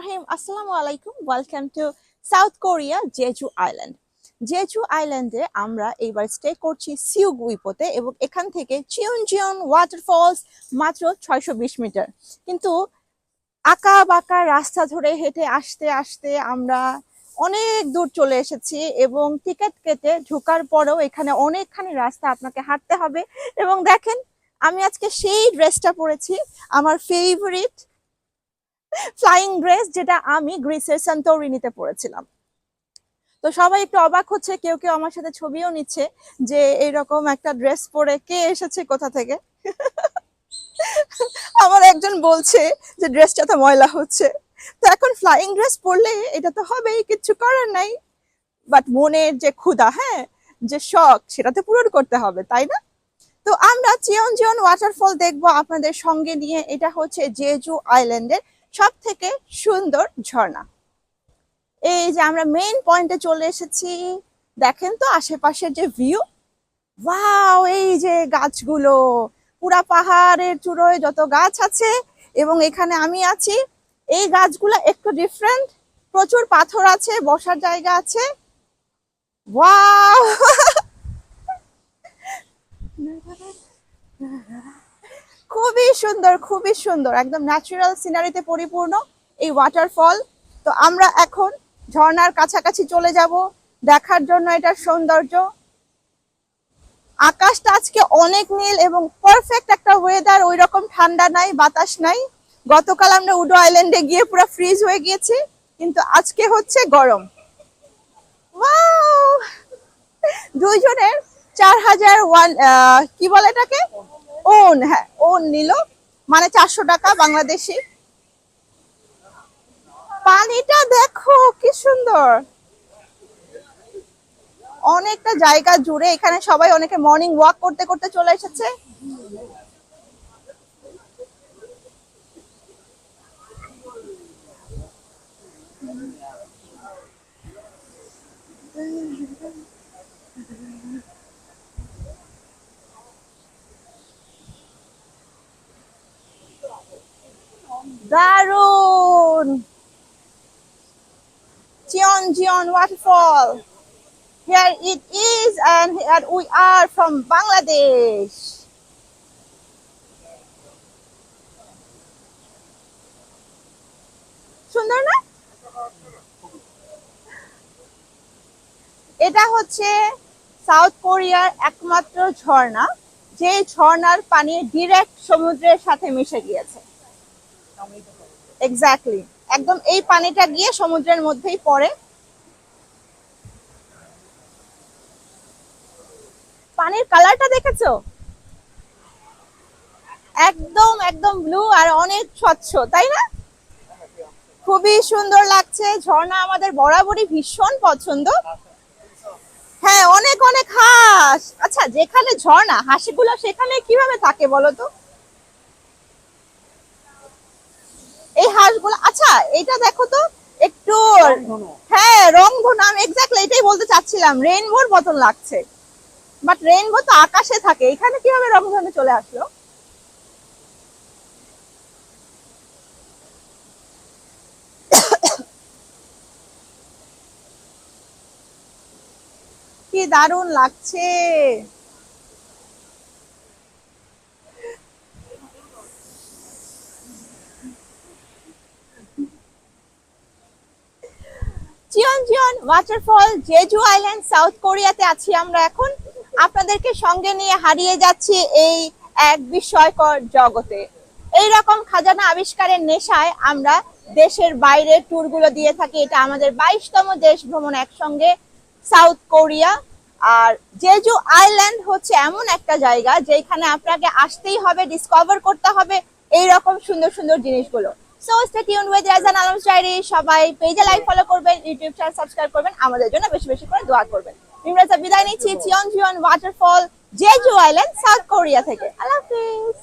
রহিম আসসালামু আলাইকুম welcome to South Korea Jeju island Jeju আইল্যান্ডে আমরা এইবার স্টে করছি সিউগুইপোতে এবং এখান থেকে চিয়ন ওয়াটারফলস মাত্র ছয়শো বিশ মিটার। কিন্তু আঁকা বাঁকা রাস্তা ধরে হেঁটে আসতে আসতে আমরা অনেক দূর চলে এসেছি এবং টিকিট কেটে ঢোকার পরেও এখানে অনেকখানি রাস্তা আপনাকে হাঁটতে হবে। এবং দেখেন, আমি আজকে সেই ড্রেসটা পরেছি, আমার ফেভারিট ফ্লাইং ড্রেস যেটা আমি গ্রিসের সান্তোরিনিতে পরেছিলাম তো সবাই একটু অবাক হচ্ছে, কেউ কেউ আমার সাথে ছবিও নিচ্ছে যে এরকম একটা ড্রেস পরে কে এসেছে কোথা থেকে। আমার একজন বলছে যে ড্রেসটা তো ময়লা হচ্ছে। তো এখন ফ্লাইং ড্রেস পরলে এটা তো হবেই, কিচ্ছু করার নাই। বাট মনের যে ক্ষুধা হ্যাঁ যে শখ, সেটা তো পূরণ করতে হবে, তাই না? তো আমরা চিয়ন জিয়ন ওয়াটারফল দেখব আপনাদের সঙ্গে নিয়ে। এটা হচ্ছে জেজু আইল্যান্ডের সব থেকে সুন্দর ঝর্ণা। এই যে আমরা মেইন পয়েন্টে চলে এসেছি, দেখেন তো আশেপাশের যে ভিউ ওয়াও এই যে গাছগুলো, পুরা পাহাড়ের চূড়োয় যত গাছ আছে এবং এখানে আমি আছি, এই গাছগুলো একটু ডিফারেন্ট প্রচুর পাথর আছে, বসার জায়গা আছে। ওয়াও খুবই সুন্দর খুবই সুন্দর। একদম ন্যাচারাল সিনারিতে পরিপূর্ণ এই ওয়াটারফল তো আমরা এখন ঝর্ণার কাছাকাছি চলে যাব। দেখার জন্য এটার সৌন্দর্য। আকাশটা আজকে অনেক নীল এবং পারফেক্ট একটা ওয়েদার ওই রকম ঠান্ডা নাই, বাতাস নাই। গতকাল আমরা উডো আইল্যান্ডে গিয়ে পুরো ফ্রিজ হয়ে গিয়েছি, কিন্তু আজকে হচ্ছে গরম! দুইজনের চার হাজার ওয়ান কি বলে এটাকে? ওন হ্যাঁ ওন নিল মানে চারশো টাকা বাংলাদেশি। পানিটা দেখো, কি সুন্দর। অনেকটা জায়গা জুড়ে এখানে সবাই অনেকে মর্নিং ওয়াক করতে করতে চলে এসেছে। দারুণ Cheon Cheon waterfall. Here it is, and here we are from Bangladesh. সুন্দর না এটা হচ্ছে সাউথ কোরিয়ার একমাত্র ঝর্ণা যে ঝর্ণার পানি ডিরেক্ট সমুদ্রের সাথে মিশে গিয়েছে এক্স্যাক্টলি একদম এই পানিটা গিয়ে সমুদ্রের মধ্যেই পড়ে। পানির কালারটা দেখেছ? একদম একদম ব্লু আর অনেক স্বচ্ছ, তাই না? খুবই সুন্দর লাগছে। ঝর্ণা আমাদের বরাবরই ভীষণ পছন্দ। হ্যাঁ অনেক অনেক হাঁস। আচ্ছা যেখানে ঝর্ণা, হাঁসগুলো সেখানে কীভাবে থাকে বলো তো? এই হাঁসগুলো আচ্ছা এটা দেখো তো একটু হ্যাঁ রংধনু আমি এক্স্যাক্টলি এটাই বলতে চাচ্ছিলাম রেইনবোর মতন লাগছে। বাট রেইনবো তো আকাশে থাকে এখানে কীভাবে রংধনু চলে আসলো? কি দারুণ লাগছে। চিয়ন চিয়ন ওয়াটারফল জেজু আইল্যান্ড, সাউথ কোরিয়াতে আছি আমরা এখন। আপনাদেরকে সঙ্গে নিয়ে হারিয়ে যাচ্ছি এই এক বিস্ময়কর জগতে। এই রকম খাজানা আবিষ্কারের নেশায় আমরা দেশের বাইরে ট্যুরগুলো দিয়ে থাকি। এটা আমাদের বাইশতম দেশ ভ্রমণ একসঙ্গে, সাউথ কোরিয়া। আর জেজু আইল্যান্ড হচ্ছে এমন একটা জায়গা যেখানে আপনাকে আসতেই হবে ডিসকভার করতে হবে এই রকম সুন্দর সুন্দর জিনিসগুলো। So stay tune with Rajan Alam diary সবাই পেজে লাইক ফলো করবেন ইউটিউব চ্যানেল সাবস্ক্রাইব করবেন। আমাদের জন্য বেশি বেশি করে দোয়া করবেন। ইমরাজা বিদায় নিচ্ছি। চিয়ন Sion waterfall Jeju island South Korea থেকে। আল্লাহ হাফিজ।